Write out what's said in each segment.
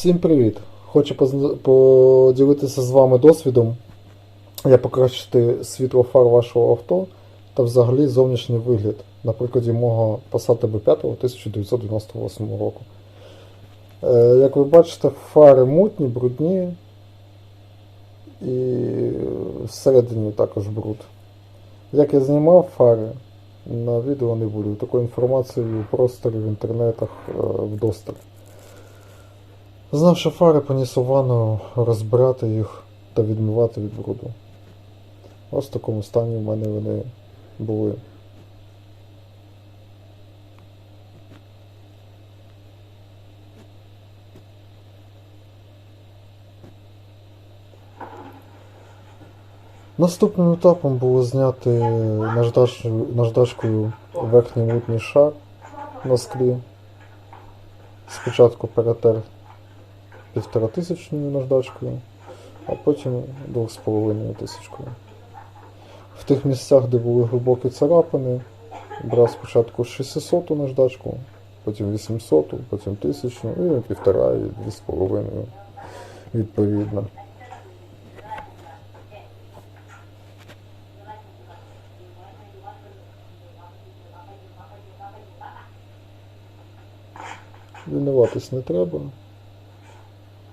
Всім привіт! Хочу поділитися з вами досвідом, як покращити світло фар вашого авто та взагалі зовнішній вигляд на прикладі мого Passat B5 1998 року. Е, Як ви бачите, фари мутні, брудні і всередині також бруд. Як я знімав фари, на відео не буду. Такої інформації у просторі в інтернетах е, вдосталь. Знавши фари, поніс у ванну розбирати їх та відмивати від бруду. Ось в такому стані в мене вони були. Наступним етапом було зняти наждач- наждачкою верхній мутний шар на склі. Спочатку перетер півтора тисячною наждачкою, а потім двох з половиною тисячкою. В тих місцях, де були глибокі царапини, брав спочатку 600 наждачку, потім 800, потім 1000, і півтора, і дві з половиною відповідно. Винуватись не треба.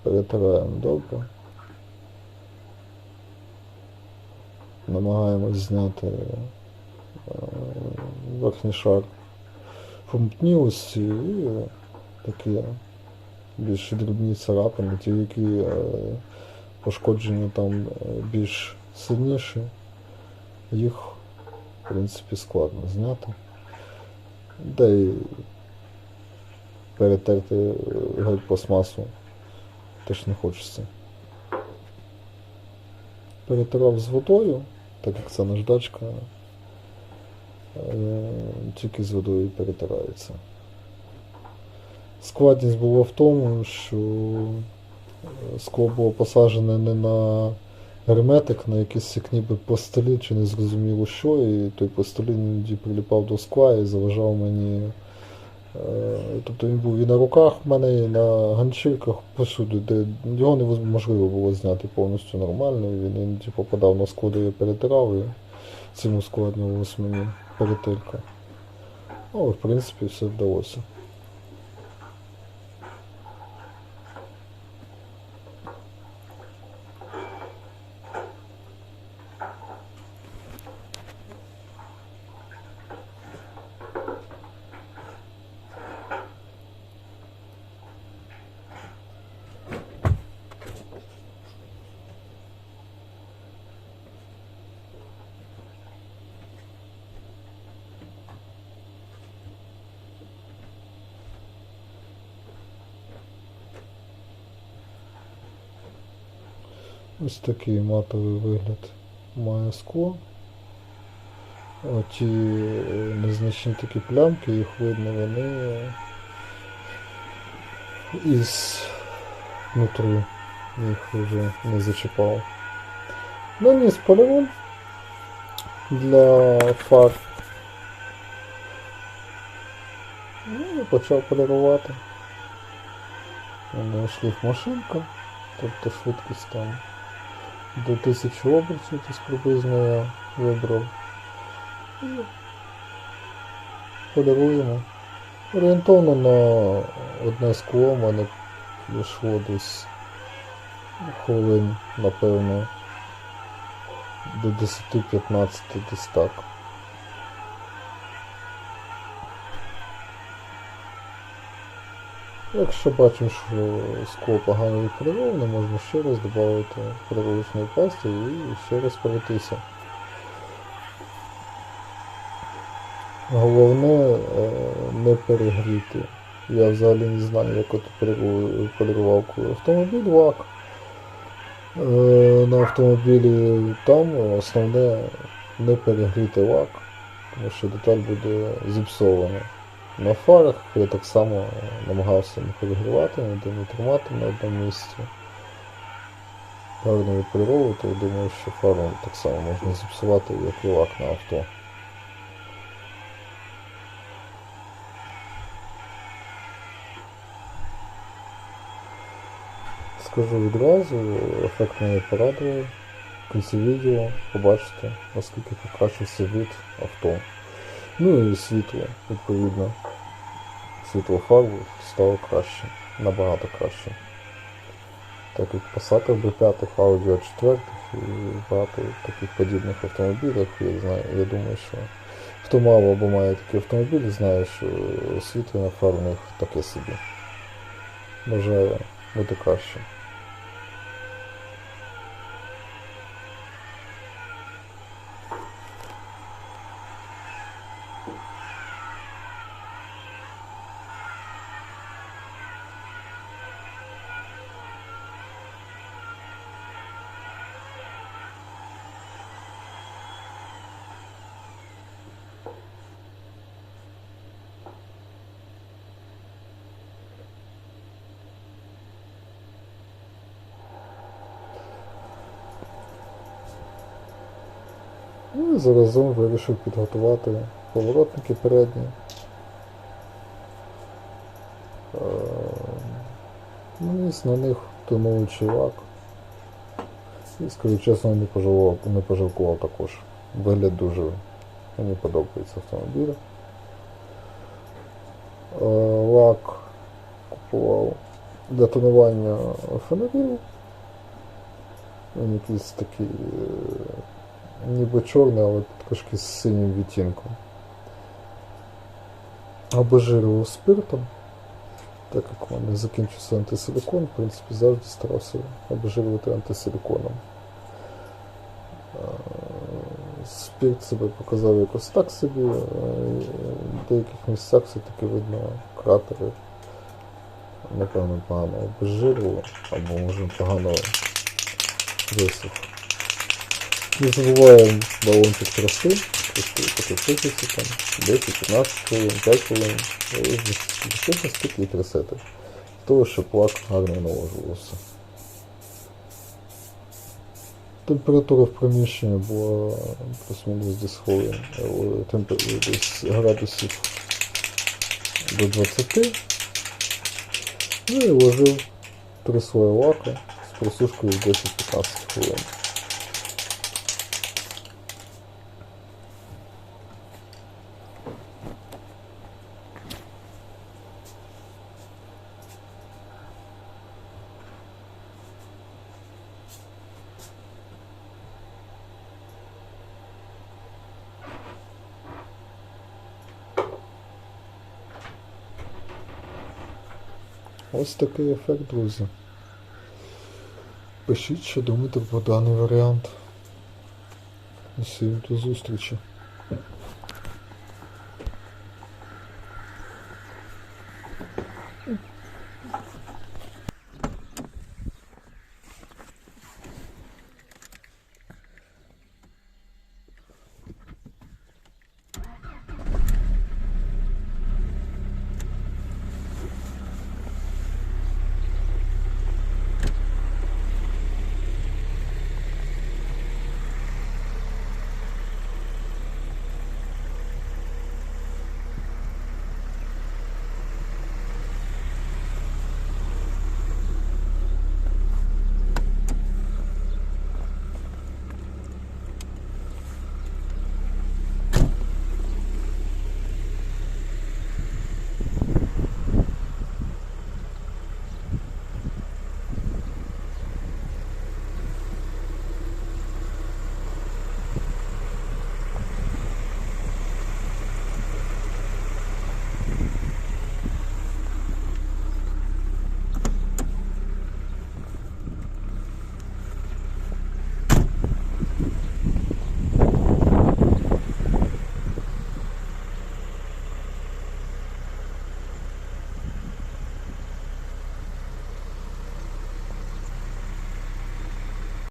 Перетираємо добре. Намагаємось зняти е, верхній шар помутнілості і такі більш дрібні царапини, ті, які е, пошкодження там е, більш сильніші, їх в принципі складно зняти. Де й перетерти е, геть пластмасу теж не хочеться. Перетирав з водою, так як це наждачка, е, тільки з водою перетирається. Складність була в тому, що е, скло було посаджене не на герметик, на якийсь як ніби пластилін, чи не зрозуміло що, і той пластилін іноді приліпав до скла і заважав мені. Е, Тобто він був і на руках в мене, і на ганчірках посуди, де його неможливо було зняти повністю нормально. Він іноді попадав на складу і перетирав, і цим ускладнювалось мені перетирка. Але в принципі все вдалося. Ось такий матовий вигляд має скло. Оті е, незначні такі плямки, їх видно, вони із нутру їх вже не зачіпав. Наніс полігон для фар. Ну і почав полірувати. У мене шліф машинка, тобто швидкість там до 1000 обертів десь приблизно я вибрав. І подаруємо. Орієнтовно на одне скло в мене пішло десь хвилин, напевно, до 10-15 десь так. Якщо бачимо, що скло погано відполіроване, можна ще раз додати поліровочної пасти і ще раз пройтися. Головне е, не перегріти. Я взагалі не знаю, як от поліру- полірував автомобіль лак. Е, На автомобілі там основне не перегріти лак, тому що деталь буде зіпсована. На фарах я так само намагався не перегрівати, ніде не тримати на одному місці. Гарно відполіровувати, я думаю, що фару так само можна зіпсувати, як і лак на авто. скажу відразу, ефект мене порадував. В кінці відео побачите, наскільки покращився від авто. Ну і світло, відповідно. Світло фарби стало краще, набагато краще. Так як Passat B5, Audi A4 і багато таких подібних автомобілів, я знаю, я думаю, що хто мало або має такі автомобілі, знає, що освітлення фар них таке собі. Бажаю бути краще. Ну і заразом вирішив підготувати поворотники передні. Е, Наніс на них тонуючий лак. І, скажу чесно, не пожалував, не пожалкував також. Вигляд дуже мені подобається автомобіля. Е, Лак купував для тонування фонарів. Він якийсь такий е, ніби чорний, але трошки з синім відтінком. Обезжирював спиртом, так як у мене закінчився антисиликон, в принципі, завжди старався обезжирювати антисиликоном. Спирт себе показав якось так собі, в деяких місцях все-таки видно кратери. Напевно, погано обезжирював, або може погано висох. Не забуваємо балончик краси, трошки там 10-15 хвилин, 5 хвилин, безпечно стільки і трясети. Того, щоб лак гарно наложувався. Температура в приміщенні була плюс-мінус десь хвилин, десь градусів до 20. Ну і вложив три слої лака з просушкою 10-15 хвилин. Ось такий ефект, друзі. Пишіть, що думаєте про даний варіант. Усім до зустрічі.